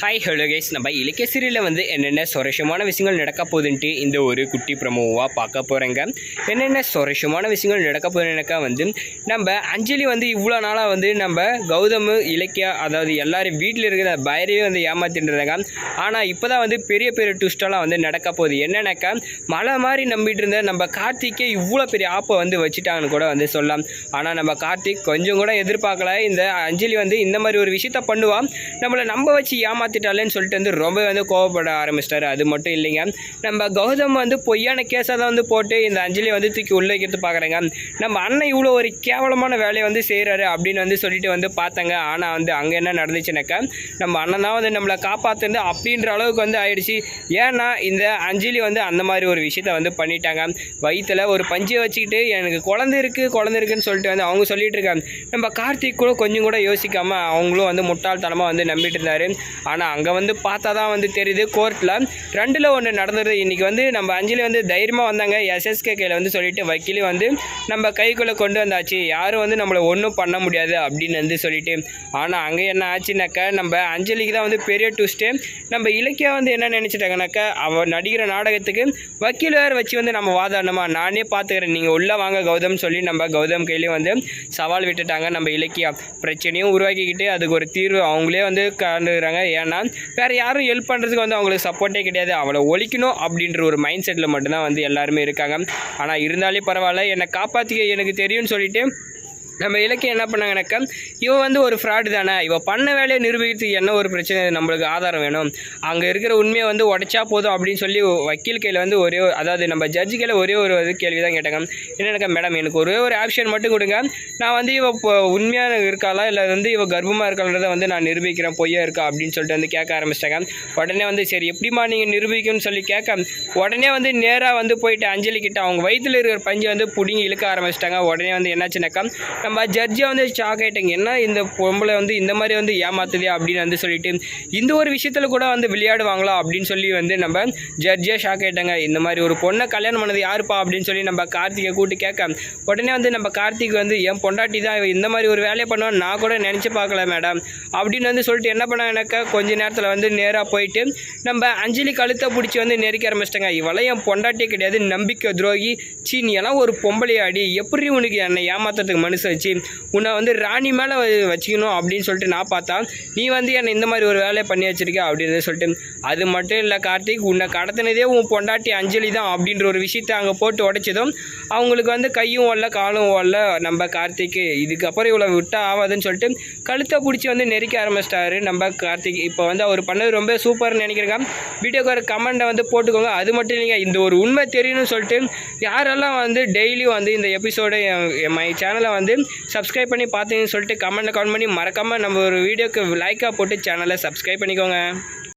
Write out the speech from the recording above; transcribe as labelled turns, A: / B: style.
A: Hi hello guys நம்ம இலக்கிய சீரியலில் வந்து என்னென்ன சுரேஷமான விஷயங்கள் நடக்க போகுதுன்ட்டு இந்த ஒரு குட்டி ப்ரமோவாக பார்க்க போகிறேங்க என்னென்ன சுரேஷமான விஷயங்கள் நடக்க போகுதுன்னாக்கா வந்து நம்ம அஞ்சலி வந்து இவ்வளோ நாளாக வந்து நம்ம கௌதம் இலக்கியா அதாவது எல்லோரும் வீட்டில் இருக்கிற பைரவே வந்து ஏமாத்திட்டுருந்தாங்க. ஆனால் இப்போ தான் வந்து பெரிய பெரிய ட்விஸ்டெல்லாம் வந்து நடக்க போகுது. என்னென்னாக்கா மழை மாதிரி நம்பிட்டு இருந்த நம்ம கார்த்திக்கே இவ்வளோ பெரிய ஆப்பை வந்து வச்சுட்டாங்கன்னு கூட வந்து சொல்லலாம். ஆனால் நம்ம கார்த்திக் கொஞ்சம் கூட எதிர்பார்க்கல. இந்த அஞ்சலி வந்து இந்த மாதிரி ஒரு விஷயத்த பண்ணுவான். நம்மளை நம்ப வச்சு ஏமாத்திட்டாலேன்னு சொல்லிட்டு வந்து ரொம்ப வந்து கோவப்பட ஆரம்பிச்சிட்டாரு. அது மட்டும் இல்லைங்க. நம்ம கௌதம் வந்து பொய்யான கேஸாக தான் வந்து போட்டு இந்த அஞ்சலி வந்து தூக்கி உள்ளே வைக்கிறது பார்க்குறேங்க. நம்ம அண்ணன் இவ்வளோ ஒரு கேவலமான வேலையை வந்து செய்கிறாரு அப்படின்னு வந்து சொல்லிட்டு வந்து பார்த்தாங்க. ஆனால் வந்து அங்கே என்ன நடந்துச்சுனாக்கா நம்ம அண்ணன் தான் வந்து நம்மளை காப்பாற்றுந்து அப்படின்ற அளவுக்கு வந்து ஆயிடுச்சு. ஏன்னா இந்த அஞ்சலி வந்து அந்த மாதிரி ஒரு விஷயத்த வந்து பண்ணிட்டாங்க. வயிற்றுல ஒரு பஞ்சை வச்சுக்கிட்டு எனக்கு குழந்தை இருக்குது குழந்தை இருக்குன்னு சொல்லிட்டு வந்து அவங்க சொல்லிட்டு இருக்காங்க. நம்ம கார்த்திக் கூட கொஞ்சம் கூட யோசிக்காமல் அவங்களும் வந்து முட்டாள்தனமாக வந்து நம்பிட்டு இருந்தார். ஆனால் அங்கே வந்து பார்த்தா தான் வந்து தெரியுது கோர்ட்டில் ரெண்டில் ஒன்று நடந்தது. இன்றைக்கி வந்து நம்ம அஞ்சலி வந்து தைரியமாக வந்தாங்க. எஸ்எஸ்கே கையில் வந்து சொல்லிட்டு வக்கீலி வந்து நம்ம கைக்குள்ளே கொண்டு வந்தாச்சு. யாரும் வந்து நம்மளை ஒன்றும் பண்ண முடியாது அப்படின்னு வந்து சொல்லிட்டு. ஆனால் அங்கே என்ன ஆச்சுனாக்கா நம்ம அஞ்சலிக்கு தான் வந்து பெரிய ட்விஸ்ட்டு நம்ம இலக்கியா வந்து என்ன நினச்சிட்டாங்கனாக்கா அவள் நடிக்கிற நாடகத்துக்கு வக்கீல் வேறு வச்சு வந்து நம்ம வாதாடணுமா? நானே பார்த்துக்கிறேன் நீங்கள் உள்ளே வாங்க கௌதம் சொல்லி நம்ம கௌதம் கையிலையும் வந்து சவால் விட்டுட்டாங்க நம்ம இலக்கியா. பிரச்சனையும் உருவாக்கிக்கிட்டு அதுக்கு ஒரு தீர்வு அவங்களே வந்து இருக்காங்க. ஏன்னா வேறு யாரும் ஹெல்ப் பண்ணுறதுக்கு வந்து அவங்களுக்கு சப்போர்ட்டே கிடையாது. அவளை ஒழிக்கணும் அப்படின்ற ஒரு மைண்ட் செட்டில் மட்டும்தான் வந்து எல்லாருமே இருக்காங்க. ஆனால் இருந்தாலே பரவாயில்ல. என்னை காப்பாற்றிக்க எனக்கு தெரியும்னு சொல்லிட்டு நம்ம இலக்கியம் என்ன பண்ணாங்கனாக்கா இவன் வந்து ஒரு ஃப்ராடு தானே. இவன் பண்ண வேலையை நிரூபிக்கிறதுக்கு என்ன ஒரு பிரச்சனை? நம்மளுக்கு ஆதாரம் வேணும். அங்கே இருக்கிற உண்மையை வந்து உடச்சா போதும் அப்படின்னு சொல்லி வக்கீல் கையில் வந்து ஒரே அதாவது நம்ம ஜட்ஜு கையில் ஒரே ஒரு இது கேள்வி தான் கேட்டாங்க. என்னென்னக்கா மேடம் எனக்கு ஒரே ஒரு ஆப்ஷன் மட்டும் கொடுங்க. நான் வந்து இவ இப்போ உண்மையாக இருக்காளா? இல்லை வந்து இவ கர்ப்பமாக இருக்கான்றதை வந்து நான் நிரூபிக்கிறேன். பொய்யா இருக்கா? அப்படின்னு சொல்லிட்டு வந்து கேட்க ஆரம்பிச்சிட்டாங்க. உடனே வந்து சரி எப்படிம்மா நீங்கள் நிரூபிக்கணும்னு சொல்லி கேட்க? உடனே வந்து நேராக வந்து போயிட்டு அஞ்சலி கிட்ட அவங்க வயிற்றில் இருக்கிற பஞ்சை வந்து பிடுங்கி இழுக்க ஆரம்பிச்சிட்டாங்க. உடனே வந்து என்னாச்சுனாக்கா நம்ம ஜட்ஜை வந்து ஷாக் ஆகிட்டேங்க என்ன இந்த பொம்பளை வந்து இந்த மாதிரி வந்து ஏமாத்துதே அப்படின்னு வந்து சொல்லிட்டு இந்த ஒரு விஷயத்தில் கூட வந்து விளையாடுவாங்களா அப்படின்னு சொல்லி வந்து நம்ம ஜட்ஜே ஷாக் ஆகிட்டாங்க இந்த மாதிரி ஒரு பொண்ணை கல்யாணம் பண்ணது யாருப்பா அப்படின்னு சொல்லி நம்ம கார்த்திகை கூட்டு கேட்க உடனே வந்து நம்ம கார்த்திக் வந்து என் பொண்டாட்டி தான் இந்த மாதிரி ஒரு வேலையை பண்ணுவான்னு நான் கூட நினச்சி பார்க்கல மேடம் அப்படின்னு வந்து சொல்லிட்டு என்ன பண்ணாங்கனாக்கா கொஞ்ச நேரத்தில் வந்து நேராக போயிட்டு நம்ம அஞ்சலி கழுத்தை பிடிச்சி வந்து நெருக்க ஆரம்பிச்சிட்டாங்க. இவளை என் பொண்டாட்டியே கிடையாது நம்பிக்கை துரோகி சீனியெல்லாம் ஒரு பொம்பளை ஆடி எப்படி உனக்கு என்னை ஏமாத்துறதுக்கு மனுஷன் வச்சு உன்னை வந்து ராணி மேலே வச்சுக்கணும் அப்படின்னு சொல்லிட்டு நான் பார்த்தா நீ வந்து என்னை இந்த மாதிரி ஒரு வேலையை பண்ணி வச்சிருக்க அப்படின்னு சொல்லிட்டு. அது மட்டும் இல்லை கார்த்திக் உன்னை கடத்தினதே உன் பொண்டாட்டி அஞ்சலி தான் அப்படின்ற ஒரு விஷயத்தை அங்கே போட்டு உடைச்சதும் அவங்களுக்கு வந்து கையும் ஓடல காலும் ஓடல நம்ம கார்த்திக்கு. இதுக்கப்புறம் இவ்வளோ விட்டா ஆகாதுன்னு சொல்லிட்டு கழுத்தை பிடிச்சி வந்து நெரிக்க ஆரம்பிச்சிட்டாரு நம்ம கார்த்திக். இப்போ வந்து அவர் பண்ணது ரொம்ப சூப்பர்னு நினைக்கிறேங்க வீடியோக்கு ஒரு கமெண்ட்டை வந்து போட்டுக்கோங்க. அது மட்டும் இல்லைங்க இந்த ஒரு உண்மை தெரியணும்னு சொல்லிட்டு யாரெல்லாம் வந்து டெய்லியும் வந்து இந்த எபிசோடு மை சேனலை வந்து சப்ஸ்கிரைப் பண்ணி பார்த்தீங்கன்னு சொல்லிட்டு கமெண்ட்டில் கமெண்ட் பண்ணி மறக்காமல் நம்ம ஒரு வீடியோக்கு லைக்காக போட்டு சேனலை சப்ஸ்கிரைப் பண்ணிக்கோங்க.